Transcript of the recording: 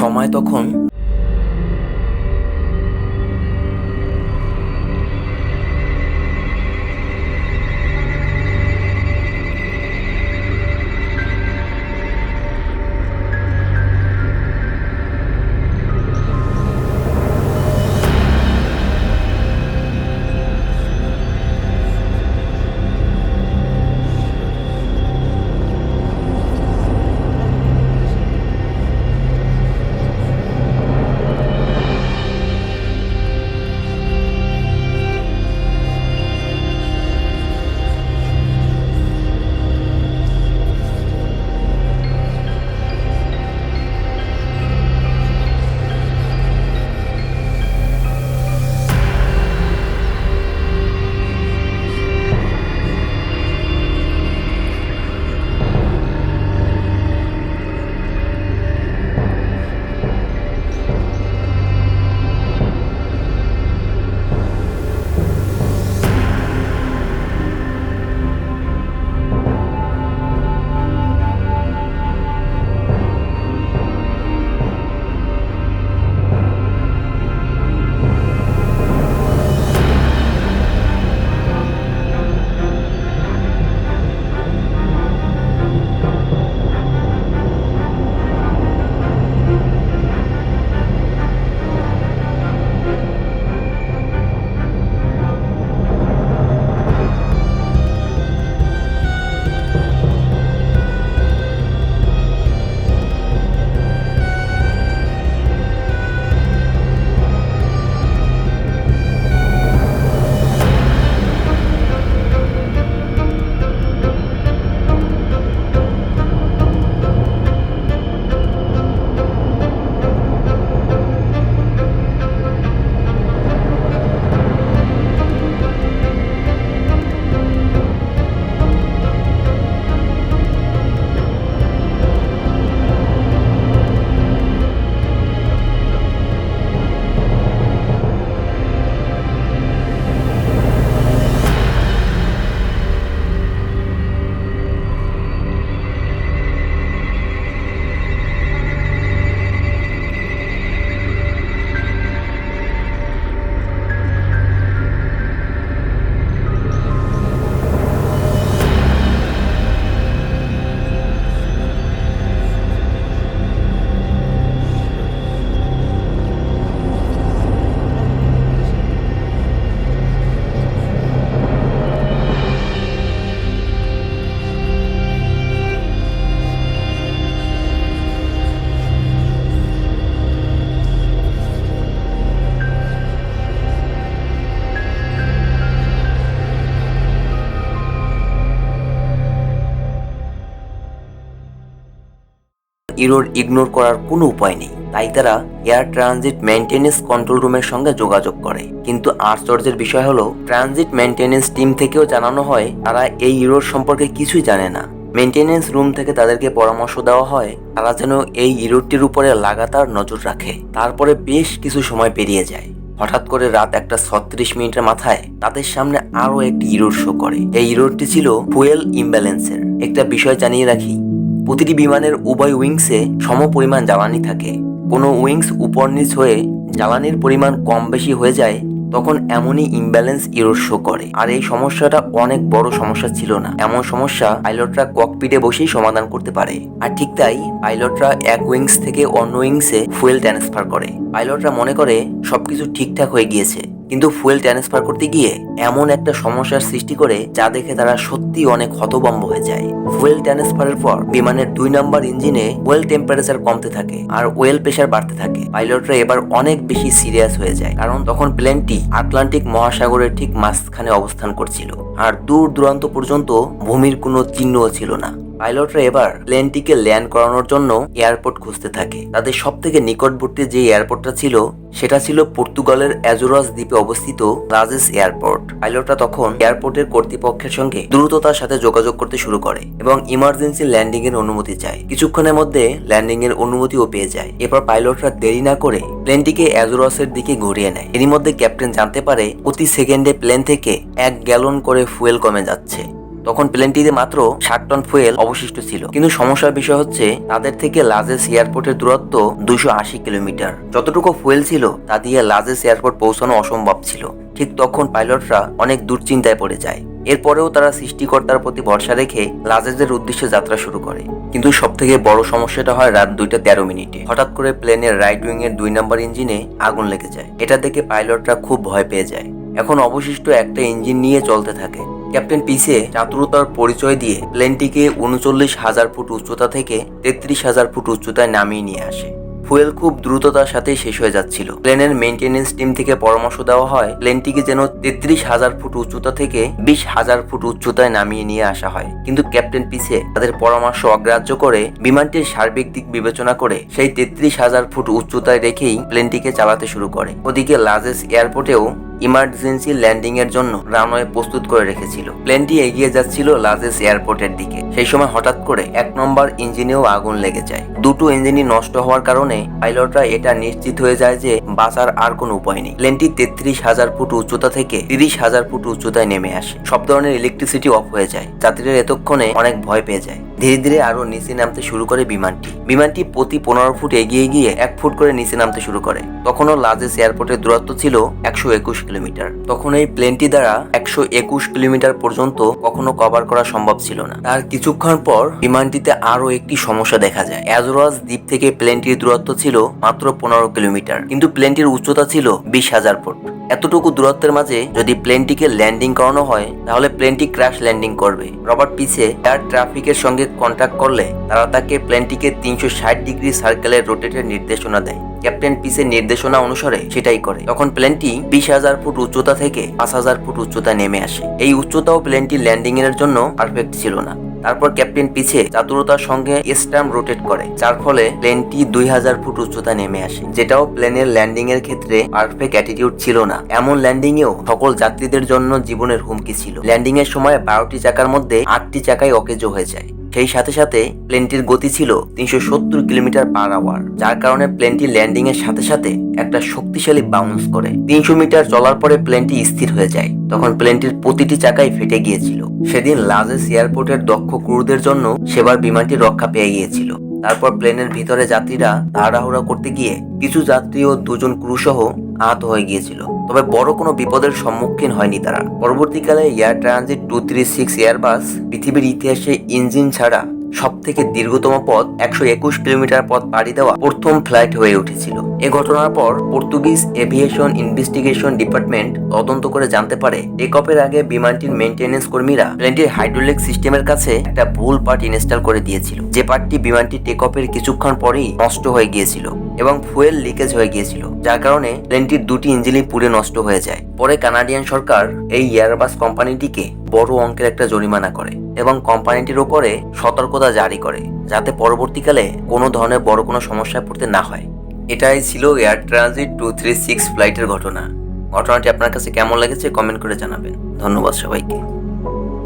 সময় তখন error ignore করার কোনো উপায় নেই। তাই তারা এয়ার ট্রানজিট মেনটেনেন্স কন্ট্রোল রুমের সঙ্গে যোগাযোগ করে। কিন্তু আশ্চর্যের বিষয় হলো, ট্রানজিট মেনটেনেন্স টিম থেকেও জানানো হয়, তারা এই ইরোর সম্পর্কে কিছুই জানে না। মেনটেনেন্স রুম থেকে তাদেরকে পরামর্শ দেওয়া হয়, তারা যেন এই ইরোরটির উপরে লাগাতার নজর রাখে। তারপরে বেশ কিছু সময় পেরিয়ে যায়। হঠাৎ করে রাত একটা ছত্রিশ মিনিটের মাথায় তাদের সামনে আরও একটি ইরোর শো করে। এই ইরোরটি ছিল ফুয়েল ইমব্যালেন্সের। একটা বিষয় জানিয়ে রাখি প্রতিটি বিমানের উভয় উইংসে সম পরিমাণ জ্বালানি থাকে। কোনো উইংস উপর নিচ হয়ে জ্বালানির পরিমাণ কম বেশি হয়ে যায়, তখন এমনই ইমব্যালেন্স ইরোর শো করে। আর এই সমস্যাটা অনেক বড় সমস্যা ছিল না। এমন সমস্যা পাইলটরা ককপিটে বসেই সমাধান করতে পারে। আর ঠিক তাই পাইলটরা এক উইংস থেকে অন্য উইংসে ফুয়েল ট্রান্সফার করে। পাইলটরা মনে করে সবকিছু ঠিকঠাক হয়ে গিয়েছে। কিন্তু ফুয়েল ট্রান্সফার করতে গিয়ে এমন একটা সমস্যার সৃষ্টি করে যা দেখে তারা সত্যি অনেক হতবম্ব হয়ে যায়। ফুয়েল ট্রান্সফারের পর বিমানের দুই নম্বর ইঞ্জিনে ওয়েল টেম্পারেচার কমতে থাকে আর ওয়েল প্রেশার বাড়তে থাকে। পাইলটরা এবার অনেক বেশি সিরিয়াস হয়ে যায় কারণ তখন প্লেনটি আটলান্টিক মহাসাগরের ঠিক মাঝখানে অবস্থান করছিল। আর দূর দূরান্ত পর্যন্ত ভূমির কোনো চিহ্নও ছিল না। পাইলটরা এবার প্লেনটিকে ল্যান্ড করানোর জন্য এয়ারপোর্ট খুঁজতে থাকে। তাদের সব থেকে নিকটবর্তী যে এয়ারপোর্টটা ছিল, সেটা ছিল পর্তুগালের অ্যাজোরাস দ্বীপে অবস্থিত রাজেস এয়ারপোর্ট। পাইলটরা তখন এয়ারপোর্টের কর্তৃপক্ষের সঙ্গে দ্রুততার সাথে যোগাযোগ করতে শুরু করে এবং ইমার্জেন্সি ল্যান্ডিং এর অনুমতি চায়। কিছুক্ষণের মধ্যে ল্যান্ডিং এর অনুমতিও পেয়ে যায়। এরপর পাইলটরা দেরি না করে প্লেনটিকে অ্যাজোরাসের দিকে ঘুরিয়ে নেয়। এরই মধ্যে ক্যাপ্টেন জানতে পারে, প্রতি সেকেন্ডে প্লেন থেকে এক গ্যালন করে ফুয়েল কমে যাচ্ছে। তখন প্লেনটিতে মাত্র ষাট টন ফুয়েল অবশিষ্ট ছিল। কিন্তু সমস্যার বিষয় হচ্ছে, তাদের থেকে লাজেস এয়ারপোর্টের দূরত্ব দুশো আশি কিলোমিটার। যতটুকু ফুয়েল ছিল, তা দিয়ে লাজেস এয়ারপোর্ট পৌঁছানো অসম্ভব ছিল। ঠিক তখন পাইলটরা অনেক দুশ্চিন্তায় পড়ে যায়। এরপরেও তারা সৃষ্টিকর্তার প্রতি ভরসা রেখে লাজেজের উদ্দেশ্যে যাত্রা শুরু করে। কিন্তু সব থেকে বড় সমস্যাটা হয় রাত দুইটা তেরো মিনিটে। হঠাৎ করে প্লেনের রাইট উইং এর দুই নম্বর ইঞ্জিনে আগুন লেগে যায়। এটা দেখে পাইলটরা খুব ভয় পেয়ে যায়। এখন অবশিষ্ট একটা ইঞ্জিন নিয়ে চলতে থাকে। ক্যাপ্টেন পিসে চাতুরতার পরিচয় দিয়ে প্লেনটিকে উনচল্লিশ হাজার ফুট উচ্চতা থেকে তেত্রিশ হাজার ফুট উচ্চতায় নামিয়ে নিয়ে আসে। ফুয়েল খুব দ্রুততার সাথে শেষ হয়ে যাচ্ছিল। প্লেনের মেইনটেনেন্স টিম থেকে পরামর্শ দেওয়া হয়, প্লেনটিকে যেন তেত্রিশ হাজার ফুট উচ্চতা থেকে বিশ হাজার ফুট উচ্চতায় নামিয়ে নিয়ে আসা হয়। কিন্তু ক্যাপ্টেন পিছে তাদের পরামর্শ অগ্রাহ্য করে বিমানটির সার্বিক দিক বিবেচনা করে সেই তেত্রিশ হাজার ফুট উচ্চতায় রেখেই প্লেনটিকে চালাতে শুরু করে। ওদিকে লাজেস এয়ারপোর্টেও ইমার্জেন্সি ল্যান্ডিং এর জন্য রানওয়ে প্রস্তুত করে রেখেছিল। প্লেনটি এগিয়ে যাচ্ছিল লাজেস এয়ারপোর্টের দিকে। সেই সময় হঠাৎ করে এক নম্বর ইঞ্জিনেও আগুন লেগে যায়। দুটো ইঞ্জিনই নষ্ট হওয়ার কারণে পাইলটরা এটা নিশ্চিত হয়ে যায় যে বাঁচার আর কোনো উপায় নেই। প্লেনটি তেত্রিশ হাজার ফুট উচ্চতা থেকে তিরিশ হাজার ফুট উচ্চতায় নেমে আসে। সব ধরনের ইলেকট্রিসিটি অফ হয়ে যায়। যাত্রীরা এতক্ষণে অনেক ভয় পেয়ে যায়। ধীরে ধীরে আরও নিচে নামতে শুরু করে বিমানটি। বিমানটি প্রতি পনেরো ফুট এগিয়ে গিয়ে এক ফুট করে নিচে নামতে শুরু করে। তখনও লাজেস এয়ারপোর্টের দূরত্ব ছিল একশো একুশ কিলোমিটার। তখন এই প্লেনটি দ্বারা একশো একুশ কিলোমিটার পর্যন্ত কখনো কভার করা সম্ভব ছিল না। তার কিছুক্ষণ পর বিমানটিতে আরও একটি সমস্যা দেখা যায়। অ্যাজোরাস দ্বীপ থেকে প্লেনটির দূরত্ব ছিল মাত্র পনেরো কিলোমিটার, কিন্তু প্লেনটির উচ্চতা ছিল বিশ হাজার ফুট। এতটুকু দূরত্বের মাঝে যদি প্লেনটিকে ল্যান্ডিং করানো হয়, তাহলে প্লেনটি ক্র্যাশ ল্যান্ডিং করবে। রবার্ট পিছে এয়ার ট্রাফিকের সঙ্গে কন্ট্যাক্ট করলে তারা তাকে প্লেনটিকে তিনশো ষাট ডিগ্রি সার্কেলের রোটেটের নির্দেশনা দেয়। ক্যাপ্টেন পিসের নির্দেশনা অনুসারে সেটাই করে। তখন প্লেনটি বিশ হাজার ফুট উচ্চতা থেকে পাঁচ হাজার ফুট উচ্চতা নেমে আসে। এই উচ্চতাও প্লেনটি ল্যান্ডিং এর জন্য পারফেক্ট ছিল না। তারপর ক্যাপ্টেন পিছে চাতুরতার সঙ্গে স্টাম রোটেট করে, যার ফলে প্লেনটি দুই হাজার ফুট উচ্চতা নেমে আসে। যেটাও প্লেনের ল্যান্ডিং এর ক্ষেত্রে পারফেক্ট অ্যাটিটিউড ছিল না। এমন ল্যান্ডিং এও সকল যাত্রীদের জন্য জীবনের হুমকি ছিল। ল্যান্ডিং এর সময় বারোটি চাকার মধ্যে আটটি চাকাই অকেজো হয়ে যায়। সেই সাথে সাথে প্লেনটির গতি ছিল তিনশো সত্তর কিলোমিটার পার আওয়ার, যার কারণে প্লেনটি ল্যান্ডিং এর সাথে সাথে একটা শক্তিশালী বাউন্স করে। তিনশো মিটার চলার পরে প্লেনটি স্থির হয়ে যায়, তখন প্লেনটির প্রতিটি চাকায় ফেটে গিয়েছিল। সেদিন লাজেস এয়ারপোর্টের দক্ষ ক্রুদের জন্য সেবার বিমানটি রক্ষা পেয়ে গিয়েছিল। তারপর প্লেনের ভিতরে যাত্রীরা তাড়াহুড়া করতে গিয়ে কিছু যাত্রী ও দুজন ক্রু সহ আহত হয়ে গিয়েছিল। তবে বড় কোনো বিপদের সম্মুখীন হয়নি তারা। পরবর্তীকালে air transit two three six Airbus পৃথিবীর ইতিহাসে ইঞ্জিন ছাড়া সব থেকে দীর্ঘতম পথ একশো একুশ কিলোমিটার পথ পাড়ি দেওয়া প্রথম ফ্লাইট হয়ে উঠেছিল। এ ঘটনার পর পর্তুগিজ এভিয়েশন ইনভেস্টিগেশন ডিপার্টমেন্ট তদন্ত করে জানতে পারে টেক অফের আগে বিমানটির মেনটেনেন্স কর্মীরা প্লেনটির হাইড্রোলিক সিস্টেমের কাছে একটা ভুল পার্ট ইনস্টল করে দিয়েছিল। যে পার্টটি বিমানটি টেক অফের কিছুক্ষণ পরেই নষ্ট হয়ে গিয়েছিল। এবং ফুয়েল লিকেজ হয়ে গিয়েছিল, যার কারণে প্লেনটির দুটি ইঞ্জিনই পুড়ে নষ্ট হয়ে যায়। পরে কানাডিয়ান সরকার এই এয়ারবাস কোম্পানিটিকে বড় অঙ্কের একটা জরিমানা করে এবং কোম্পানিটির উপরে সতর্কতা জারি করে, যাতে পরবর্তীকালে কোনো ধরনের বড় কোনো সমস্যায় পড়তে না হয়। এটাই ছিল air transit two three six ফ্লাইটের ঘটনা। ঘটনাটি আপনার কাছে কেমন লেগেছে কমেন্ট করে জানাবেন। ধন্যবাদ সবাইকে।